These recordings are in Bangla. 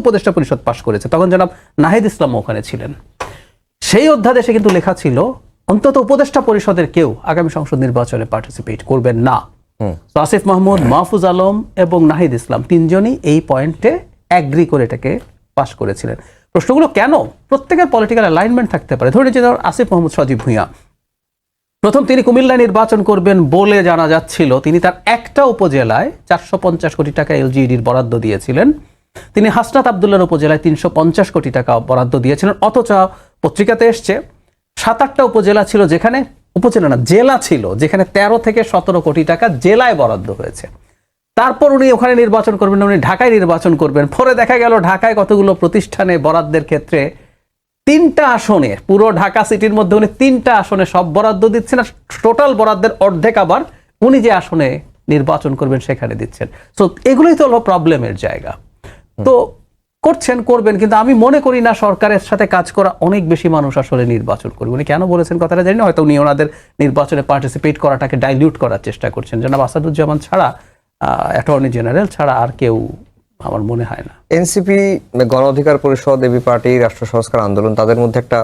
উপদেষ্টা পরিষদ পাশ করেছে। তখন জনাব নাহিদ ইসলাম ওখানে ছিলেন। সেই অধ্যাদেশে কিন্তু লেখা ছিল অন্তত উপদেষ্টা পরিষদের কেউ আগামী সংসদ নির্বাচনে পার্টিসিপেট করবেন না। আসিফ মাহমুদ মাহফুজ আলম এবং নাহিদ ইসলাম তিনজনই এই পয়েন্টে অ্যাগ্রি করে এটাকে পাশ করেছিলেন। প্রশ্নগুলো কেন? প্রত্যেকের পলিটিক্যাল অ্যালাইনমেন্ট থাকতে পারে। ধরে নিচ্ছি আসিফ মাহমুদ সজীব ভূঁইয়া। প্রথম তিনি কুমিল্লায় নির্বাচন করবেন বলে জানা যাচ্ছিল। তিনি তার একটা উপজেলায় চারশো পঞ্চাশ কোটি টাকা এলজিইডির বরাদ্দ দিয়েছিলেন। তিনি হাসনাত আবদুল্লার উপজেলায় তিনশো পঞ্চাশ কোটি টাকা বরাদ্দ দিয়েছিলেন। অথচ পত্রিকাতে এসছে, সাত আটটা উপজেলা ছিল যেখানে, উপজেলা না, জেলা ছিল, যেখানে তেরো থেকে সতেরো কোটি টাকা জেলায় বরাদ্দ হয়েছে। তারপর উনি ওখানে নির্বাচন করবেন, উনি ঢাকায় নির্বাচন করবেন। পরে দেখা গেল ঢাকায় কতগুলো প্রতিষ্ঠানে বরাদ্দের ক্ষেত্রে তিনটা আসনে, পুরো ঢাকা সিটির মধ্যে উনি তিনটা আসনে সব বরাদ্দ দিচ্ছেন আর টোটাল বরাদ্দের অর্ধেক আবার উনি যে আসনে নির্বাচন করবেন সেখানে দিচ্ছেন। তো এগুলোই তো হলো প্রবলেমের জায়গা। তো করছেন, করবেন, কিন্তু আমি মনে করি না সরকারের সাথে কাজ করা অনেক বেশি মানুষ আসলে নির্বাচন করবে। উনি কেন বলেছেন কথাটা জানি না, হয়তো উনি ওনাদের নির্বাচনে পার্টিসিপেট করাটাকে ডাইলিউট করার চেষ্টা করছেন। জনাব আসাদুজ্জামান ছাড়া অ্যাটর্নি জেনারেল ছাড়া আর কেউ আমার মনে হয় না। এনসিপি গণ অধিকার পরিষদ এবি পার্টি রাষ্ট্র সংস্কার আন্দোলন, তাদের মধ্যে একটা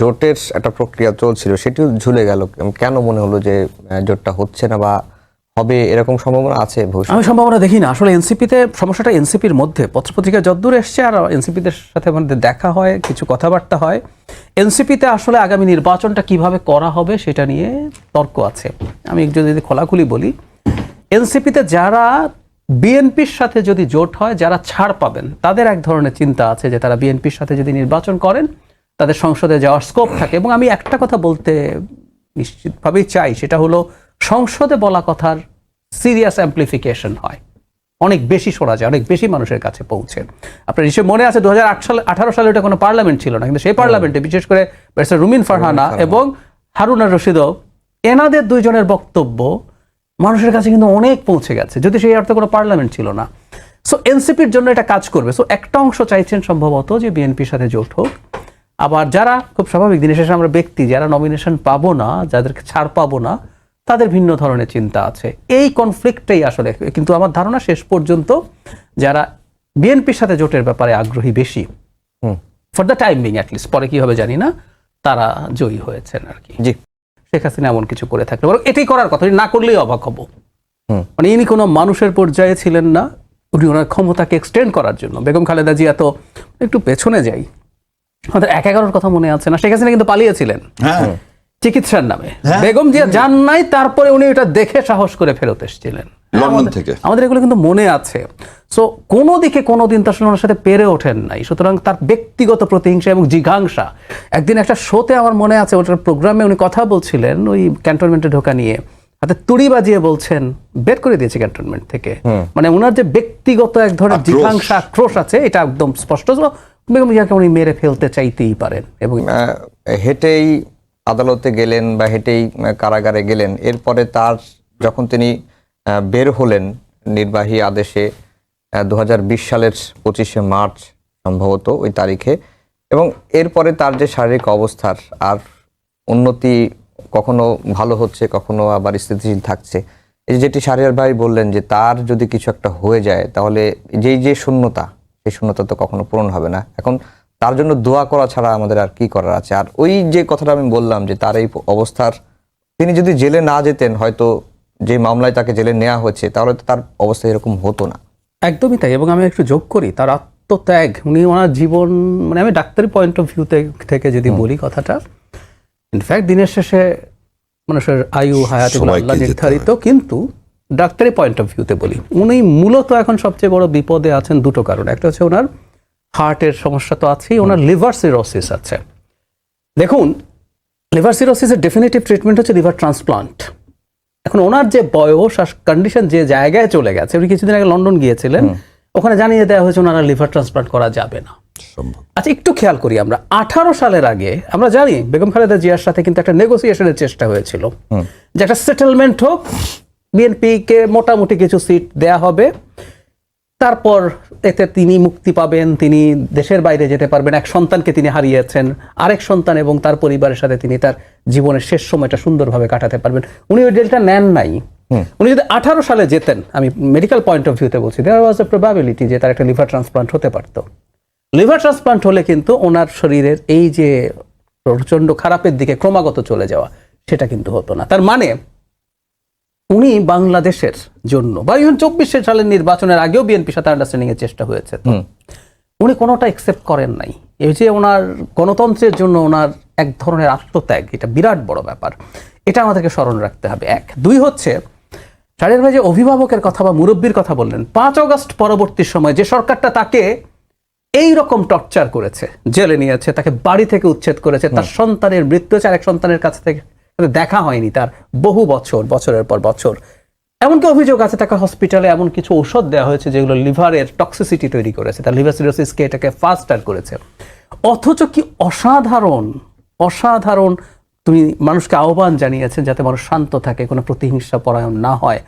জোটের একটা প্রক্রিয়া চলছিল, সেটিও ঝুলে গেল। কেন মনে হলো যে জোটটা হচ্ছে না বা হবে এরকম সম্ভাবনা আছে আমি সম্ভাবনা দেখি না। আসলে এনসিপিতে সমস্যাটা এনসিপির মধ্যে। পত্রপত্রিকা যদ্দূর এসছে আর এনসিপিদের সাথে আমাদের দেখা হয়, কিছু কথাবার্তা হয়, এনসিপিতে আসলে আগামী নির্বাচনটা কীভাবে করা হবে সেটা নিয়ে তর্ক আছে। আমি একটু যদি খোলাখুলি বলি, এনসিপিতে যারা বিএনপির সাথে যদি জোট হয়, যারা ছাড় পাবেন, তাদের এক ধরনের চিন্তা আছে যে তারা বিএনপির সাথে যদি নির্বাচন করেন, তাদের সংসদে যাওয়ার স্কোপ থাকে। এবং আমি একটা কথা বলতে নিশ্চিতভাবেই চাই, সেটা হলো সংসদে বলা কথার সিরিয়াস অ্যাম্পলিফিকেশন হয়। অনেক বেশি শোনা যায় অনেক বেশি মানুষের কাছে পৌঁছে। আপনার নিশ্চয় মনে আছে দু হাজার আট সালে আঠারো সালে ওটা কোনো পার্লামেন্ট ছিল না কিন্তু সেই পার্লামেন্টে বিশেষ করে ব্যারিস্টার রুমিন ফারহানা এবং হারুনা রশিদও এনাদের দুইজনের বক্তব্য মানুষের কাছে কিন্তু অনেক পৌঁছে গেছে যদি সেই অর্থে কোনো পার্লামেন্ট ছিল না। সো এনসিপির জন্য এটা কাজ করবে। সো একটা অংশ চাইছেন সম্ভবত যে বিএনপির সাথে জোট হোক। আবার যারা খুব স্বাভাবিক দিনের শেষে আমরা ব্যক্তি যারা নমিনেশন পাবো না যাদেরকে ছাড় পাবো না তাদের ভিন্ন ধরনের চিন্তা আছে। এই কনফ্লিক্টটাই আসলে কিন্তু আমার ধারণা শেষ পর্যন্ত যারা বিএনপির সাথে জোটের ব্যাপারে আগ্রহী বেশি। For the time being at least পরে কি হবে জানি না তারা জয়ী হয়েছেন আর কি। জি। শেখ হাসিনা এমন কিছু করে থাকলে বরং এটাই করার কথা না করলেই অবাক হব। হুম। মানে ইনি কোনো মানুষের পর্যায়ে ছিলেন না উনি ওনার ক্ষমতাকে এক্সটেন্ড করার জন্য। বেগম খালেদা জিয়া তো একটু পেছনে যাই। আমাদের এক এগারোর কথা মনে আছে না? শেখ হাসিনা কিন্তু পালিয়েছিলেন। হ্যাঁ। চিকিৎসার নামে। হ্যাঁ। বেগম জিয়া যান নাই তারপরে উনি এটা দেখে সাহস করে ফেরত এসেছিলেন। লন্ডন থেকে। আমাদের এগুলো কিন্তু মনে আছে। সো কোনো দিকে কোনো দিন তার সঙ্গে ওনার সাথে পেরে ওঠেন নাই। সুতরাং তার ব্যক্তিগত প্রতিহিংসা এবং জিঘাংসা একদিন একটা শোতে আমার মনে আছে ওটার প্রোগ্রামে উনি কথা বলছিলেন ওই ক্যান্টনমেন্টে ঢোকা নিয়ে। হাতে তুড়ি বাজিয়ে বলছেন বের করে দিয়েছে ক্যান্টনমেন্ট থেকে। মানে ওনার যে ব্যক্তিগত এক ধরনের জিঘাংসা আক্রোশ আছে এটা একদম স্পষ্ট। বেগম জিয়াকে উনি মেরে ফেলতে চাইতেই পারেন এবং হেঁটেই আদালতে গেলেন বা হেঁটেই কারাগারে গেলেন। এরপরে তার, যখন তিনি বের হলেন নির্বাহী আদেশে দু বিশ সালের পঁচিশে মার্চ সম্ভবত ওই তারিখে, এবং এরপরে তার যে শারীরিক অবস্থার, আর উন্নতি কখনো ভালো হচ্ছে, কখনো আবার স্থিতিশীল থাকছে। এই যেটি শারিয়ার ভাই বললেন যে তার যদি কিছু একটা হয়ে যায়, তাহলে যেই যে শূন্যতা, সেই শূন্যতা তো কখনো পূরণ হবে না। এখন তার জন্য দোয়া করা ছাড়া আমাদের আর কি করার আছে? আর ওই যে কথাটা আমি বললাম যে তার এই অবস্থার তিনি যদি জেলে না যেতেন হয়তো যে মামলায় তাকে জেলে নেওয়া হয়েছে তাহলে তো তার অবস্থা এরকম হতো না। একদমই তাই এবং আমি একটু যোগ করি তার আত্মত্যাগ উনি ওনার জীবন মানে আমি ডাক্তারি পয়েন্ট অফ ভিউ থেকে যদি বলি কথাটা ইনফ্যাক্ট দিনের শেষে মানুষের আয়ু হায়াত আল্লাহ নির্ধারিত কিন্তু ডাক্তারি পয়েন্ট অফ ভিউতে বলি উনি মূলত এখন সবচেয়ে বড় বিপদে আছেন দুটো কারণ। একটা হচ্ছে ওনার হার্টের সমস্যা তো আছেই ওনার লিভার সিরোসিস আছে। দেখুন লিভার সিরোসিসের ডেফিনেটিভ ট্রিটমেন্ট হচ্ছে লিভার ট্রান্সপ্লান্ট। এখন ওনার যে বয়স আর কন্ডিশন যে জায়গায় চলে গেছে উনি কিছুদিন আগে লন্ডন গিয়েছিলেন ওখানে জানিয়ে দেওয়া হয়েছে ওনারা লিভার ট্রান্সপ্লান্ট করা যাবে না। আচ্ছা একটু খেয়াল করি আমরা আঠারো সালের আগে আমরা জানি বেগম খালেদা জিয়ার সাথে কিন্তু একটা নেগোসিয়েশনের চেষ্টা হয়েছিল। যে একটা সেটেলমেন্ট হোক বিএনপি কে মোটামুটি কিছু সিট দেয়া হবে। তারপর এতে তিনি মুক্তি পাবেন তিনি দেশের বাইরে যেতে পারবেন এক সন্তানকে তিনি হারিয়েছেন আরেক সন্তান এবং তার পরিবারের সাথে তিনি তার জীবনের শেষ সময়টা সুন্দরভাবে কাটাতে পারবেন। উনি ওই ডেলটা নেন নাই। উনি যদি আঠারো সালে যেতেন আমি মেডিকেল পয়েন্ট অফ ভিউতে বলছি দেয়ার ওয়াজ এ প্রবাবিলিটি যে তার একটা লিভার ট্রান্সপ্লান্ট হতে পারতো। লিভার ট্রান্সপ্লান্ট হলে কিন্তু ওনার শরীরের এই যে প্রচণ্ড খারাপের দিকে ক্রমাগত চলে যাওয়া সেটা কিন্তু হতো না। তার মানে উনি বাংলাদেশের জন্য বা ইভেন চব্বিশে সালের নির্বাচনের আগেও বিএনপির সাথে আন্ডারস্ট্যান্ডিং এর চেষ্টা হয়েছে। উনি কোনোটা একসেপ্ট করেন নাই। এই যে ওনার গণতন্ত্রের জন্য ওনার এক ধরনের আত্মত্যাগ এটা বিরাট বড় ব্যাপার। এটা আমাদেরকে স্মরণ রাখতে হবে। এক। দুই হচ্ছে শাহরিয়ার ভাই যে অভিভাবকের কথা বা মুরব্বীর কথা বললেন পাঁচ অগস্ট পরবর্তী সময় যে সরকারটা তাকে এই রকম টর্চার করেছে জেলে নিয়েছে তাকে বাড়ি থেকে উচ্ছেদ করেছে তার সন্তানের মৃত্যু হয়েছে আরেক সন্তানের কাছ থেকে দেখা হয়নি তার বহু বছর বছরের পর বছর। এমনকি অভিযোগ আছে তাকে হসপিটালে এমন কিছু ঔষধ দেওয়া হয়েছে যেগুলো লিভারের টক্সিসিটি তৈরি করেছে। তার লিভার সিরোসিসকে এটাকে ফাস্টার করেছে। অথচ কি অসাধারণ অসাধারণ তুমি মানুষকে আহ্বান জানিয়েছেন যাতে মানুষ শান্ত থাকে কোনো প্রতিহিংসা পরায়ণ না হয়।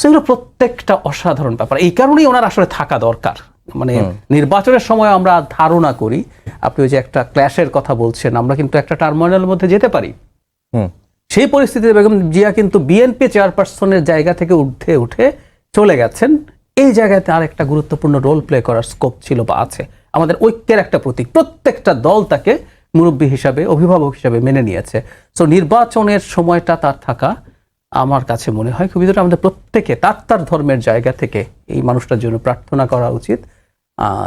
সেগুলো প্রত্যেকটা অসাধারণ ব্যাপার। এই কারণেই ওনার আসলে থাকা দরকার। মানে নির্বাচনের সময় আমরা ধারণা করি। আপনি ওই যে একটা ক্ল্যাশের কথা বলছেন আমরা কিন্তু একটা টার্মিনালের মধ্যে যেতে পারি। সেই পরিস্থিতিতে বেগম জিয়া কিন্তু বিএনপি চেয়ারপারসনের জায়গা থেকে উঠে উঠে চলে গেছেন। এই জায়গাতে তার একটা গুরুত্বপূর্ণ রোল প্লে করার স্কোপ ছিল বা আছে। আমাদের ঐক্যের একটা প্রতীক। প্রত্যেকটা দল তাকে মুরব্বী হিসাবে অভিভাবক হিসাবে মেনে নিয়েছে। সো নির্বাচনের সময়টা তার থাকা আমার কাছে মনে হয় খুবই জরুরি। আমাদের প্রত্যেকে তার তার ধর্মের জায়গা থেকে এই মানুষটার জন্য প্রার্থনা করা উচিত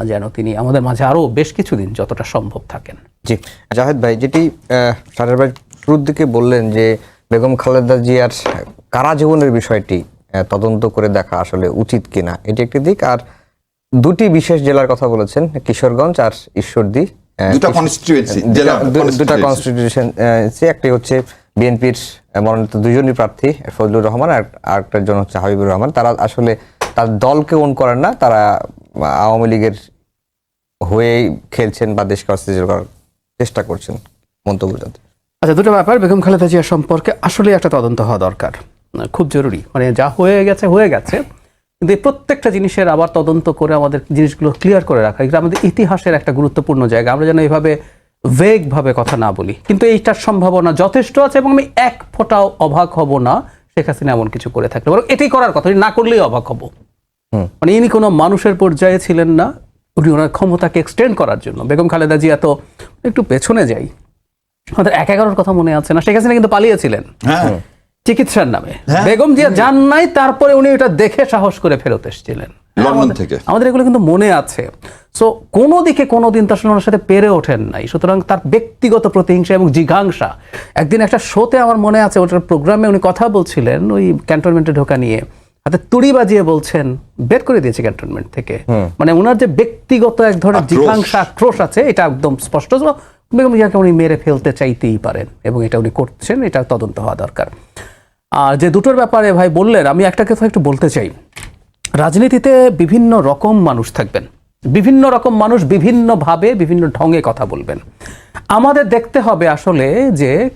যেন তিনি আমাদের মাঝে আরও বেশ কিছুদিন যতটা সম্ভব থাকেন। জি। জাহেদ ভাই যেটি সারের ভাই শুরুর দিকে বললেন যে বেগম খালেদা জিয়ার কারা জীবনের বিষয়টি তদন্ত করে দেখা আসলে উচিত কিনা? এটি একটি দিক। আর দুটি বিশেষ জেলার কথা বলেছেন কিশোরগঞ্জ আর ঈশ্বরদী। দুটা জেলা constituency। একটি হচ্ছে বিএনপির মনোনীত দুজনই প্রার্থী ফজলুর রহমান আর আরেকটার জন হচ্ছে হাবিবুর রহমান। তারা আসলে তার দলকে ওন করেন না তারা আওয়ামী লীগের হয়েই খেলছেন বা দেশকে অস্থিতিশীল করার চেষ্টা করছেন মন্তব্য যাতে আচ্ছা দুটো ব্যাপার। বেগম খালেদা জিয়া সম্পর্কে আসলে একটা তদন্ত হওয়া দরকার। খুব জরুরি। মানে যা হয়ে গেছে হয়ে গেছে। কিন্তু এই প্রত্যেকটা জিনিসের আবার তদন্ত করে আমাদের জিনিসগুলো ক্লিয়ার করে রাখা এটা আমাদের ইতিহাসের একটা গুরুত্বপূর্ণ জায়গা। আমরা যেন এইভাবে ভেগ ভাবে কথা না বলি। কিন্তু এইটার সম্ভাবনা যথেষ্ট আছে এবং আমি এক ফোঁটাও অবাক হব না শেখ হাসিনা এমন কিছু করে থাকলে। বরং এটাই করার কথা না করলেই অবাক হব। মানে ইনি কোনো মানুষের পর্যায়ে ছিলেন না। উনি ওনার ক্ষমতাকে এক্সটেন্ড করার জন্য। বেগম খালেদা জিয়া তো একটু পেছনে যাই। আমাদের এক এগারোর কথা মনে আছে না। শেখ হাসিনা কিন্তু পালিয়েছিলেন। হ্যাঁ। চিকিৎসার নামে। হ্যাঁ। বেগম জিয়া যান নাই তারপরে উনি ওটা দেখে সাহস করে ফেরত এসেছিলেন। লন্ডন আমাদের- থেকে। আমাদের এগুলো কিন্তু মনে আছে। সো কোনো দিকে কোনো দিন তার সঙ্গে সাথে পেরে ওঠেন নাই। সুতরাং তার ব্যক্তিগত প্রতিহিংসা এবং জিঘাংসা একদিন একটা শোতে আমার মনে আছে ওটার প্রোগ্রামে উনি কথা বলছিলেন ওই ক্যান্টনমেন্টে ঢোকা নিয়ে। হাতে তুড়ি বাজিয়ে বলছেন বের করে দিয়েছে ক্যান্টনমেন্ট থেকে। মানে ওনার যে ব্যক্তিগত এক ধরনের। জিঘাংসা আক্রোশ আছে এটা একদম স্পষ্ট। বেগম জিয়াকে উনি মেরে ফেলতে চাইতেই পারেন এবং এটা উনি করছেন, এটা তদন্ত হওয়া দরকার। আর যে দুটোর ব্যাপারে ভাই বললেন, আমি একটা কথা একটু বলতে চাই। রাজনীতিতে বিভিন্ন রকম মানুষ থাকবেন। বিভিন্ন রকম মানুষ বিভিন্নভাবে, বিভিন্ন ঢঙে কথা বলবেন। আমাদের দেখতে হবে আসলে যে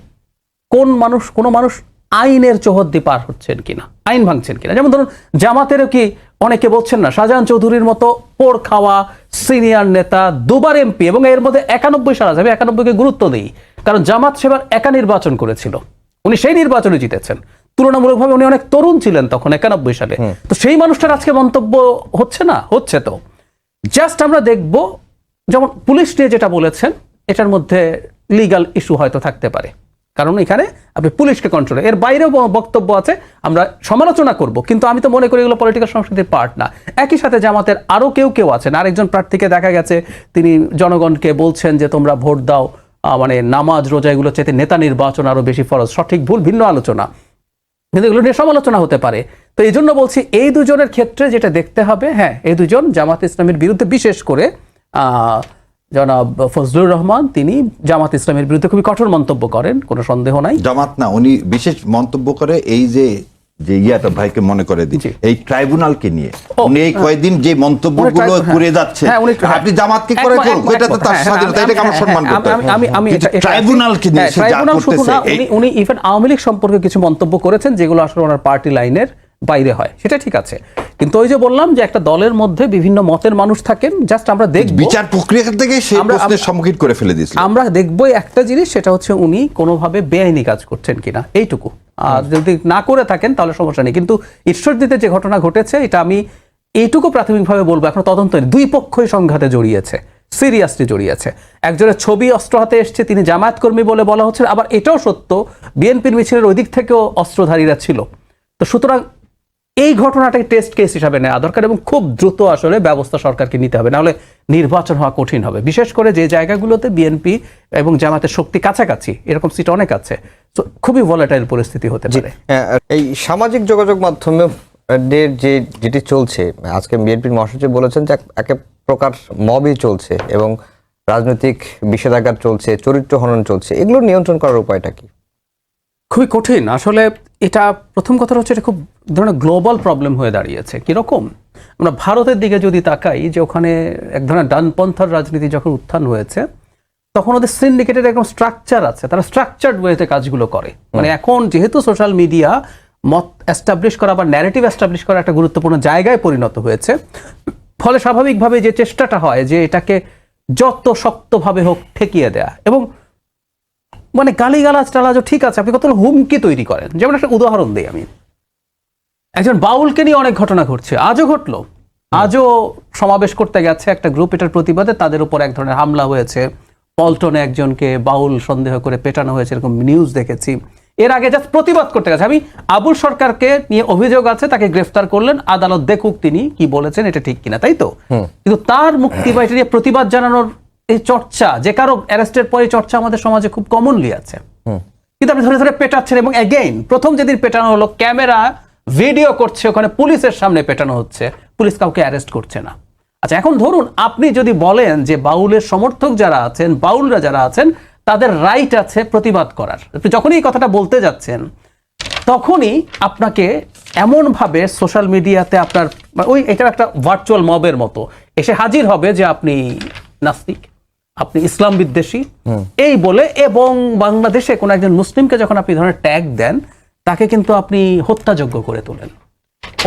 কোন মানুষ কোন মানুষ আইনের চৌহদ্দি পার হচ্ছেন কিনা? আইন ভাঙছেন কিনা? যেমন ধরুন জামাতেরও কি অনেকে বলছেন না শাহজাহান চৌধুরীর মতো পোড় খাওয়া সিনিয়র নেতা দুবার এমপি এবং এর মধ্যে একানব্বই সাল আছে আমি একানব্বইকে গুরুত্ব দিই। কারণ জামাত সেবার একা নির্বাচন করেছিল। উনি সেই নির্বাচনে জিতেছেন। তুলনামূলকভাবে উনি অনেক তরুণ ছিলেন তখন একানব্বই সালে। তো সেই মানুষটার আজকে মন্তব্য হচ্ছে না? হচ্ছে তো। জাস্ট আমরা দেখব যেমন পুলিশ নিয়ে যেটা বলেছেন এটার মধ্যে লিগ্যাল ইস্যু হয়তো থাকতে পারে। কারণ এখানে আপনি পুলিশকে কন্ট্রোল এর বাইরেও বক্তব্য আছে, আমরা সমালোচনা করব। কিন্তু আমি তো মনে করি এগুলো পলিটিক্যাল সংস্কৃতির পার্ট না। একই সাথে জামাতের আরও কেউ কেউ আছেন। আরেকজন প্রার্থীকে দেখা গেছে, তিনি জনগণকে বলছেন যে তোমরা ভোট দাও মানে নামাজ, রোজা, এগুলো চাইতে নেতা নির্বাচন আরও বেশি ফরজ। সঠিক ভুল, ভিন্ন আলোচনা। কিন্তু এগুলো নিয়ে সমালোচনা হতে পারে। তো এই জন্য বলছি, এই দুজনের ক্ষেত্রে যেটা দেখতে হবে হ্যাঁ এই দুজন জামাত ইসলামের বিরুদ্ধে বিশেষ করে জনাব ফজলুর রহমান তিনি জামাত ইসলামের বিরুদ্ধে খুবই কঠোর মন্তব্য করেন কোনো সন্দেহ নাই। জামাত না উনি বিশেষ মন্তব্য করে এই যে যে ইয়াটা ভাইকে মনে করে। এই ট্রাইব্যুনালকে নিয়ে। উনি এই কয়েকদিন যে মন্তব্যগুলো করে হ্যাঁ, যাচ্ছে হ্যাঁ, আপনি জামাতকে করে একমত, করুক এটা তো তার হ্যাঁ, স্বাধীনতা হ্যাঁ, এটাকে আমার হ্যাঁ, সম্মান হ্যাঁ, করতে আমি- আমি ট্রাইব্যুনালকে নিয়ে হ্যাঁ, সে যা করতেছে উনি উনি ইভেন আওয়ামী লীগ সম্পর্কে কিছু মন্তব্য করেছেন যেগুলো আসলে ওনার পার্টি লাইনের বাইরে হয় সেটা ঠিক আছে। কিন্তু ওই যে বললাম যে একটা দলের মধ্যে বিভিন্ন মতের মানুষ থাকেন জাস্ট আমরা দেখব। বিচার প্রক্রিয়া থেকে সেই প্রশ্নের সম্মুখীন করে ফেলে দিয়েছিল। আমরা দেখবই একটা জিনিস সেটা হচ্ছে উনি কোনোভাবে বেআইনি কাজ করছেন কিনা এইটুকু। আর যদি না করে থাকেন তাহলে সমস্যা নেই। কিন্তু ঈশ্বরদীতে যে ঘটনা ঘটেছে এটা আমি এইটুকু প্রাথমিকভাবে বলব এখন তদন্ত। দুই পক্ষই সংঘাতে জড়িয়েছে সিরিয়াসলি জড়িয়েছে। একজনের ছবি অস্ত্র হাতে এসছে তিনি জামায়াত কর্মী বলে বলা হচ্ছে আবার এটাও সত্য বিএনপির মিছিলের ওই দিক থেকেও অস্ত্রধারীরা ছিল। তো সুতরাং এই ঘটনাটাকে টেস্ট কেস হিসাবে নেওয়া দরকার এবং খুব দ্রুত আসলে ব্যবস্থা সরকারকে নিতে হবে। নাহলে নির্বাচন হওয়া কঠিন হবে। বিশেষ করে যে জায়গাগুলোতে বিএনপি এবং জামাতের শক্তি কাছাকাছি এরকম সিট অনেক আছে। তো খুবই ভলাটাইল পরিস্থিতি হতে পারে। এই সামাজিক যোগাযোগ মাধ্যমে যে যেটি চলছে আজকে বিএনপির মহাসচিব বলেছেন যে এক- প্রকার মবই চলছে এবং রাজনৈতিক বিষেধাগার চলছে চরিত্র হনন চলছে। এগুলো নিয়ন্ত্রণ করার উপায়টা কি? খুবই কঠিন। আসলে এটা প্রথম কথা হচ্ছে এটা খুব ধরনের গ্লোবাল প্রবলেম হয়ে দাঁড়িয়েছে। কীরকম? আমরা ভারতের দিকে যদি তাকাই যে ওখানে এক ধরনের ডানপন্থার রাজনীতি যখন উত্থান হয়েছে তখন ওদের সিন্ডিকেটের একদম স্ট্রাকচার আছে। তারা স্ট্রাকচার্ড ওয়েতে কাজগুলো করে। মানে এখন যেহেতু সোশ্যাল মিডিয়া মত এস্টাবলিশ করা বা ন্যারেটিভ এস্টাবলিশ করা একটা গুরুত্বপূর্ণ জায়গায় পরিণত হয়েছে ফলে স্বাভাবিকভাবে যে চেষ্টাটা হয় যে এটাকে যত শক্তভাবে হোক ঠেকিয়ে দেয়া এবং মানে গালিগালাজ টালাজও ঠিক আছে আপনি কতগুলো হুমকি তৈরি করেন। যেমন একটা উদাহরণ দিই আমি। একজন বাউলকে নিয়ে অনেক ঘটনা ঘটছে আজও ঘটলো। আজও সমাবেশ করতে গেছে একটা গ্রুপ এটার প্রতিবাদে তাদের উপর এক ধরনের হামলা হয়েছে। পল্টনে একজনকে বাউল সন্দেহ করে পেটানো হয়েছে এরকম নিউজ দেখেছি। এর আগে জাস্ট প্রতিবাদ করতে গেছে। আমি আবুল সরকারকে নিয়ে অভিযোগ আছে তাকে গ্রেফতার করলেন। আদালত দেখুক তিনি কি বলেছেন এটা ঠিক কিনা তাই তো? কিন্তু তার মুক্তি বা এটা নিয়ে প্রতিবাদ জানানোর এই চর্চা যে কারও অ্যারেস্টের পরে চর্চা আমাদের সমাজে খুব কমনলি আছে। কিন্তু আপনি ধরে ধরে পেটাচ্ছেন এবং অ্যাগেইন প্রথম যেদিন পেটানো হলো ক্যামেরা ভিডিও করছে ওখানে পুলিশের সামনে পেটানো হচ্ছে। পুলিশ কাউকে অ্যারেস্ট করছে না। আচ্ছা এখন ধরুন আপনি যদি বলেন যে বাউলের সমর্থক যারা আছেন বাউলরা যারা আছেন তাদের রাইট আছে প্রতিবাদ করার। আপনি যখনই এই কথাটা বলতে যাচ্ছেন তখনই আপনাকে এমনভাবে সোশ্যাল মিডিয়াতে আপনার ওই এটা একটা ভার্চুয়াল মবের মতো। এসে হাজির হবে যে আপনি নাস্তিক। আপনি ইসলাম বিদ্বেষী এই বলে এবং বাংলাদেশে কোনো একজন মুসলিমকে যখন আপনি ধরনের ট্যাগ দেন তাকে কিন্তু আপনি হত্যাযোগ্য করে তোলেন।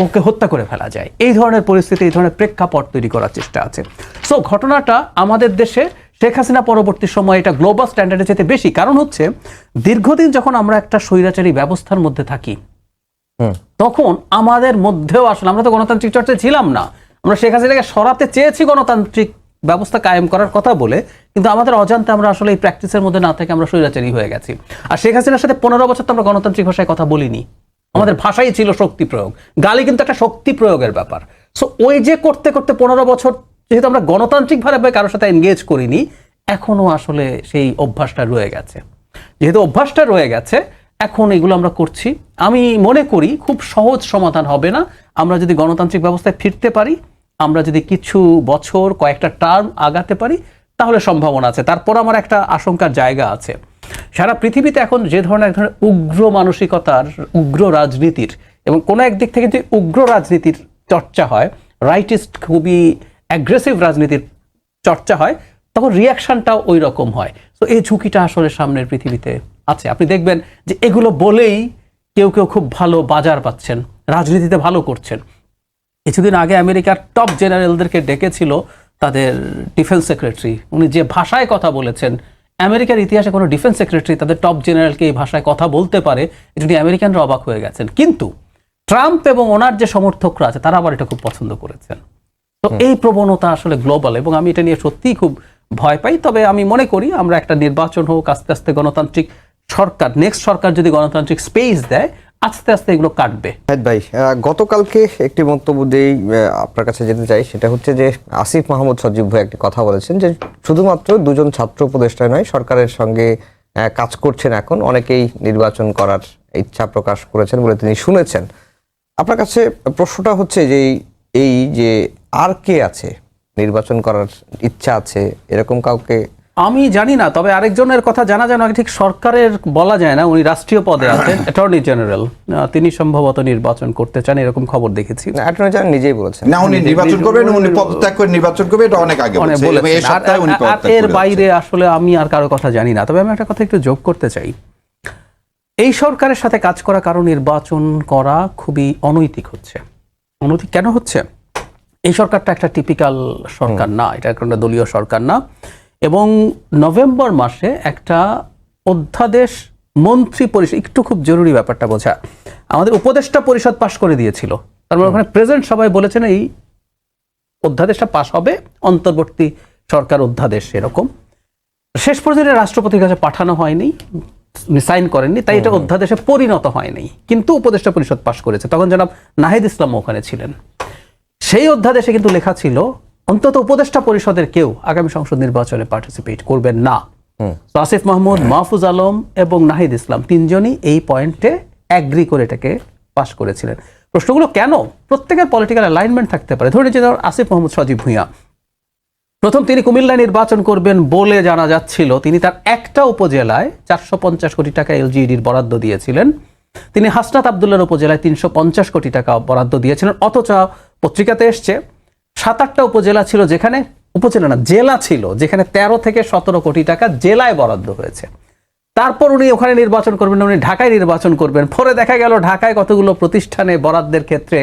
ওকে হত্যা করে ফেলা যায়। এই ধরনের পরিস্থিতি এই ধরনের প্রেক্ষাপট তৈরি করার চেষ্টা আছে। সো ঘটনাটা আমাদের দেশে শেখ হাসিনা পরবর্তী সময় এটা গ্লোবাল স্ট্যান্ডার্ডে যেতে বেশি। কারণ হচ্ছে দীর্ঘদিন যখন আমরা একটা স্বৈরাচারী ব্যবস্থার মধ্যে থাকি তখন আমাদের মধ্যেও আসলে আমরা তো গণতান্ত্রিক চর্চায় ছিলাম না। আমরা শেখ হাসিনাকে সরাতে চেয়েছি গণতান্ত্রিক ব্যবস্থা কায়েম করার কথা বলে, কিন্তু আমাদের অজান্তে আমরা আসলে এই প্র্যাকটিসের মধ্যে না থেকে আমরা স্বৈরাচারী হয়ে গেছি। আর শেখ হাসিনার সাথে পনেরো বছর তো আমরা গণতান্ত্রিক ভাষায় কথা বলিনি। আমাদের ভাষাই ছিল শক্তি প্রয়োগ। গালি কিন্তু একটা শক্তি প্রয়োগের ব্যাপার। সো ওই যে করতে করতে পনেরো বছর যেহেতু আমরা গণতান্ত্রিক ভাবে কারোর সাথে এনগেজ করিনি, এখনও আসলে সেই অভ্যাসটা রয়ে গেছে। যেহেতু অভ্যাসটা রয়ে গেছে, এখন এগুলো আমরা করছি। আমি মনে করি খুব সহজ সমাধান হবে না। আমরা যদি গণতান্ত্রিক ব্যবস্থায় ফিরতে পারি আমরা যদি কিছু বছর কয়েকটা টার্ম আগাতে পারি, তাহলে সম্ভাবনা আছে। তারপর আমার একটা আশঙ্কার জায়গা আছে। সারা পৃথিবীতে এখন যে ধরনের এক ধরনের উগ্র মানসিকতার, উগ্র রাজনীতির এবং কোনো একদিক থেকে যে উগ্র রাজনীতির চর্চা হয় রাইটিস্ট খুবই অ্যাগ্রেসিভ রাজনীতির চর্চা হয়, তখন রিয়াকশনটাও ওই রকম হয়। তো এই ঝুঁকিটা আসলে সামনের পৃথিবীতে আছে। আপনি দেখবেন যে এগুলো বলেই কেউ কেউ খুব ভালো বাজার পাচ্ছেন, রাজনীতিতে ভালো করছেন। কিছুদিন আগে আমেরিকার টপ জেনারেলদেরকে ডেকেছিল তাদের ডিফেন্স সেক্রেটারি। উনি যে ভাষায় কথা বলেছেন আমেরিকার ইতিহাসে কোনো ডিফেন্স সেক্রেটারি তাদের টপ জেনারেলকে এই ভাষায় কথা বলতে পারে এটা নিয়ে আমেরিকানরা অবাক হয়ে গেছেন। কিন্তু ট্রাম্প এবং ওনার যে সমর্থকরা আছে তারা আবার এটা খুব পছন্দ করেছেন। তো এই প্রবণতা আসলে গ্লোবাল এবং আমি এটা নিয়ে সত্যিই খুব ভয় পাই। তবে আমি মনে করি আমরা একটা নির্বাচন হোক আস্তে আস্তে গণতান্ত্রিক সরকার নেক্সট সরকার যদি গণতান্ত্রিক স্পেস দেয় আস্তে আস্তে এগুলো কাটবে। ভাই গতকালকে একটি মন্তব্য দিয়েই আপনার কাছে যেতে চাই, সেটা হচ্ছে যে আসিফ মাহমুদ সজীব ভাই একটি কথা বলেছেন যে শুধুমাত্র দুজন ছাত্র উপদেষ্টা নয়, সরকারের সঙ্গে কাজ করছেন এখন, অনেকেই নির্বাচন করার ইচ্ছা প্রকাশ করেছেন বলে তিনি শুনেছেন। আপনার কাছে প্রশ্নটা হচ্ছে যে এই যে আর কে আছে, নির্বাচন করার ইচ্ছা আছে, এরকম কাউকে আমি জানি না তবে আরেকজনের কথা জানা যায় না ঠিক সরকারের বলা যায় না উনি রাষ্ট্রীয় পদে আছেন অ্যাটর্নি জেনারেল তিনি সম্ভবত নির্বাচন করতে চান এরকম খবর দেখেছি। অ্যাটর্নি জেনারেল নিজেই বলেছেন। না উনি নির্বাচন করবেন উনি পদত্যাগ করে নির্বাচন করবে এটা অনেক আগে বলছে। পদত্যাগ এর বাইরে আসলে আমি আর কারও কথা জানি না তবে আমি একটা কথা একটু যোগ করতে চাই। এই সরকারের সাথে কাজ করা কারও নির্বাচন করা খুবই অনৈতিক হচ্ছে। অনৈতিক কেন হচ্ছে? এই সরকারটা একটা টিপিক্যাল সরকার না এটা একটা দলীয় সরকার না। এবং নভেম্বর মাসে একটা অধ্যাদেশ মন্ত্রী পরিষদ একটু খুব জরুরি ব্যাপারটা বোঝা আমাদের উপদেষ্টা পরিষদ পাশ করে দিয়েছিল। তার মানে ওখানে প্রেজেন্ট সবাই বলেছেন এই অধ্যাদেশটা পাশ হবে অন্তর্বর্তী সরকার অধ্যাদেশ এরকম। শেষ পর্যন্ত রাষ্ট্রপতির কাছে পাঠানো হয়নি সাইন করেননি তাই এটা অধ্যাদেশে পরিণত হয়নি কিন্তু উপদেষ্টা পরিষদ পাশ করেছে। তখন জনাব নাহিদ ইসলাম ওখানে ছিলেন। সেই অধ্যাদেশে কিন্তু লেখা ছিল অন্তত উপদেষ্টা পরিষদের কেউ আগামী সংসদ নির্বাচনে পার্টিসিপেট করবেন না। তো আসিফ মাহমুদ মাহফুজ আলম এবং নাহিদ ইসলাম তিনজনই এই পয়েন্টে অ্যাগ্রি করে এটাকে পাশ করেছিলেন। প্রশ্নগুলো কেন? প্রত্যেকের পলিটিক্যাল অ্যালাইনমেন্ট থাকতে পারে। ধরে নিচ্ছি ধরুন আসিফ মাহমুদ সজীব ভূঁইয়া। প্রথম তিনি কুমিল্লায় নির্বাচন করবেন বলে জানা যাচ্ছিল। তিনি তার একটা উপজেলায় চারশো পঞ্চাশ কোটি টাকা এলজিইডির বরাদ্দ দিয়েছিলেন। তিনি হাসনাত আবদুল্লার উপজেলায় তিনশো পঞ্চাশ কোটি টাকা বরাদ্দ দিয়েছিলেন। অথচ পত্রিকাতে এসছে সাত আটটা উপজেলা ছিল যেখানে, উপজেলা না, জেলা ছিল, যেখানে তেরো থেকে সতেরো কোটি টাকা জেলায় বরাদ্দ হয়েছে। তারপর উনি ওখানে নির্বাচন করবেন, উনি ঢাকায় নির্বাচন করবেন। পরে দেখা গেল ঢাকায় কতগুলো প্রতিষ্ঠানে বরাদ্দের ক্ষেত্রে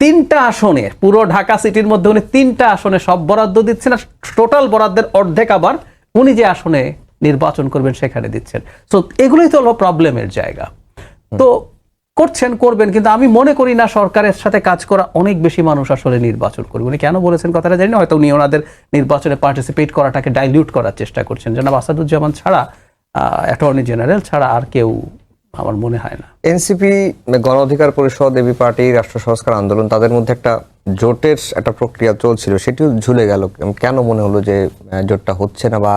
তিনটা আসনে, পুরো ঢাকা সিটির মধ্যে উনি তিনটা আসনে সব বরাদ্দ দিচ্ছেন আর টোটাল বরাদ্দের অর্ধেক আবার উনি যে আসনে নির্বাচন করবেন সেখানে দিচ্ছেন। তো এগুলোই তো হলো প্রবলেমের জায়গা। তো করছেন, করবেন, কিন্তু আমি মনে করি না সরকারের সাথে কাজ করা অনেক বেশি মানুষ আসলে নির্বাচন করবে। উনি কেন বলেছেন কথাটা জানি না, হয়তো উনি ওনাদের নির্বাচনে পার্টিসিপেট করাটাকে ডাইলিউট করার চেষ্টা করছেন। জনাব আসাদুজ্জামান ছাড়া অ্যাটর্নি জেনারেল ছাড়া আর কেউ আমার মনে হয় না। এনসিপি, গণ অধিকার পরিষদ, এবি পার্টি, রাষ্ট্র সংস্কার আন্দোলন, তাদের মধ্যে একটা জোটের একটা প্রক্রিয়া চলছিল, সেটিও ঝুলে গেল। কেন মনে হলো যে জোটটা হচ্ছে না বা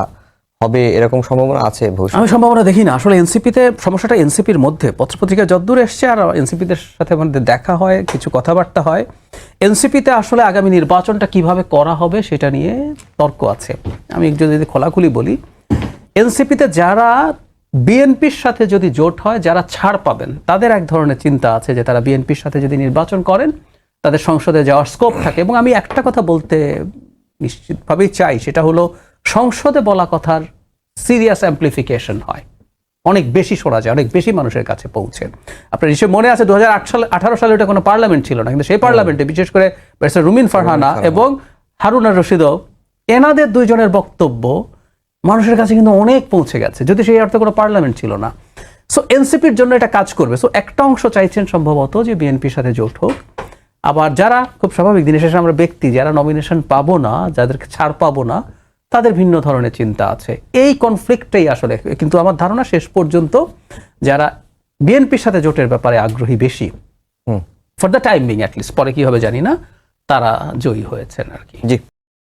হবে এরকম সম্ভাবনা আছে আমি সম্ভাবনা দেখি না। আসলে এনসিপিতে, সমস্যাটা এনসিপির মধ্যে। পত্রপত্রিকা যদ্দূর এসছে আর এনসিপিদের সাথে আমাদের দেখা হয়, কিছু কথাবার্তা হয়। এনসিপিতে আসলে আগামী নির্বাচনটা কীভাবে করা হবে সেটা নিয়ে তর্ক আছে। আমি যদি খোলাখুলি বলি, এনসিপিতে যারা বিএনপির সাথে যদি জোট হয়, যারা ছাড় পাবেন, তাদের এক ধরনের চিন্তা আছে যে তারা বিএনপির সাথে যদি নির্বাচন করেন, তাদের সংসদে যাওয়ার স্কোপ থাকে। এবং আমি একটা কথা বলতে নিশ্চিতভাবেই চাই, সেটা হলো সংসদে বলা কথার সিরিয়াস অ্যাম্পলিফিকেশন হয়। অনেক বেশি শোনা যায় অনেক বেশি মানুষের কাছে পৌঁছে। আপনার নিশ্চয় মনে আছে দু হাজার আট সালে আঠারো সালে ওটা কোনো পার্লামেন্ট ছিল না কিন্তু সেই পার্লামেন্টে বিশেষ করে ব্যারিস্টার রুমিন ফারহানা এবং হারুনা রশিদও এনাদের দুইজনের বক্তব্য মানুষের কাছে কিন্তু অনেক পৌঁছে গেছে যদি সেই অর্থে কোনো পার্লামেন্ট ছিল না। সো এনসিপির জন্য এটা কাজ করবে। সো একটা অংশ চাইছেন সম্ভবত যে বিএনপির সাথে জোট হোক। আবার যারা খুব স্বাভাবিক দিনের শেষে আমরা ব্যক্তি যারা নমিনেশন পাবো না যাদেরকে ছাড় পাবো না তাদের ভিন্ন ধরনের চিন্তা আছে। এই কনফ্লিক্টটাই আসলে কিন্তু আমার ধারণা শেষ পর্যন্ত যারা বিএনপির সাথে জোটের ব্যাপারে আগ্রহী বেশি for the time being at least পরে কি হবে জানি না তারা জয়ী হয়েছেন আর কি। জি।